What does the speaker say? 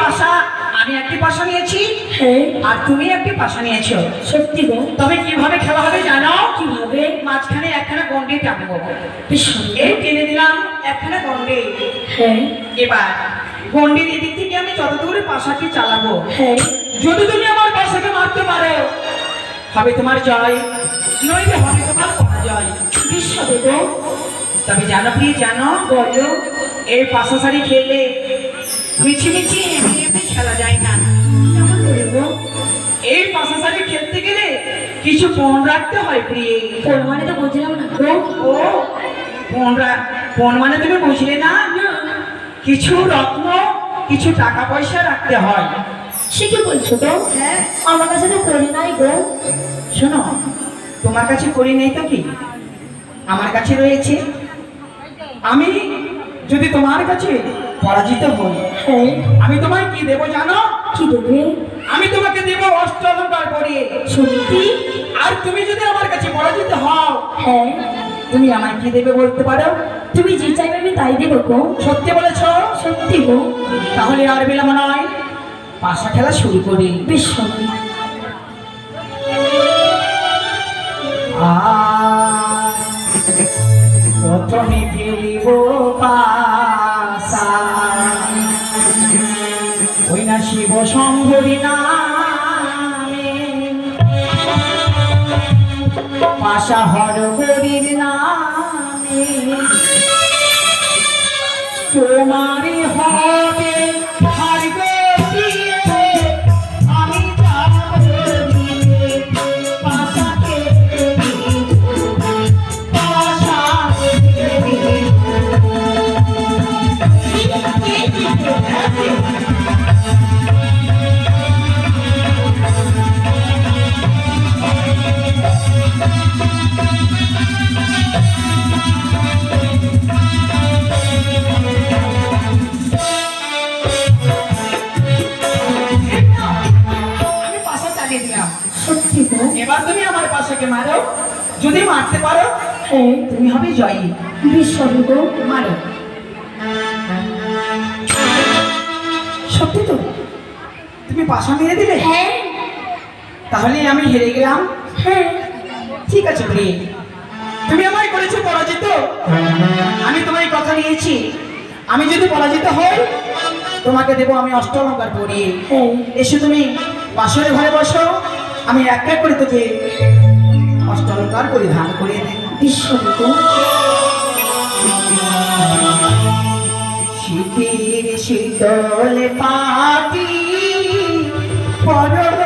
পাশা আমি একটি পাশা নিয়েছি। হ্যাঁ। আর তুমি একটি পাশা নিয়েছো। সত্যি গো। তবে কীভাবে খেলা হবে জানো? কীভাবে? মাঝখানে একখানা গন্ডি টানবো। এই টেনে দিলাম একখানা গন্ডি। হ্যাঁ। এবার গন্ডির এদিক থেকে আমি যত দূরে পাশাটি চালাবো হ্যাঁ। যদি তুমি আমার পাশাকে মারতে পারো হবে তোমার জয়। নইলে হবে তোমার পরাজয়। বেশ তবে জানো প্রিয় জানো? বলো। এই পাশা শাড়ি খেললে মিছি মিছি এমনি খেলা যায় না। কেমন করে গো এই পাশা শাড়ি খেলতে গেলে কিছু পণ রাখতে হয় প্রিয়ে। তোর মানে তো বুঝলাম না। গো ও পণ রা- পণ মানে তুমি বুঝলে না? না। কিছু রত্ন কিছু টাকা পয়সা রাখতে হয়। সে কি বলছো গো? হ্যাঁ। আমার কাছে তো করে নাই গো। শোনো তোমার কাছে করি নেই তো কি? আমার কাছে রয়েছে। আমি যদি তোমার কাছে পরাজিত হই হ্যাঁ। আমি তোমায় কি দেবো জানো? কি দেবে? আমি তোমাকে দেবো অষ্ট অলঙ্কার পরিয়ে সত্যি? আর তুমি যদি আমার কাছে পরাজিত হও হ্যাঁ। তুমি আমায় কি দেবে বলতে পারো? তুমি যে চাইবে আমি তাই দেবো গো। সত্যি বলেছ? সত্যি গো। তাহলে আর বিলম্ব নয় পাশা খেলা শুরু করি। বেশ আর প্রথমে ফেলিব শিব শম্ভরি নামে। পাশা হরগরির নামে। তোমারই হবে এবার তুমি আমার পাশাকে মারো। যদি মারতে পারো হ্যাঁ তুমি হবে জয়ী। বেশ হবে মারো। সত্যি তো? তুমি পাশা মেরে দিলে? হ্যাঁ। তাহলে আমি হেরে গেলাম। হ্যাঁ। ঠিক আছে প্রিয়। তুমি আমায় করেছ পরাজিত। আমি তোমার কথা নিয়েছি আমি যদি পরাজিত হই তোমাকে দেবো আমি অষ্টলঙ্কার পরিয়ে হ্যাঁ। এসে তুমি বাসরে ঘরে বসো। আমি এক এক করে তোকে অষ্টলকার পরিধান করে বিশ্বরূপ শীতের শীতল পাটি পরম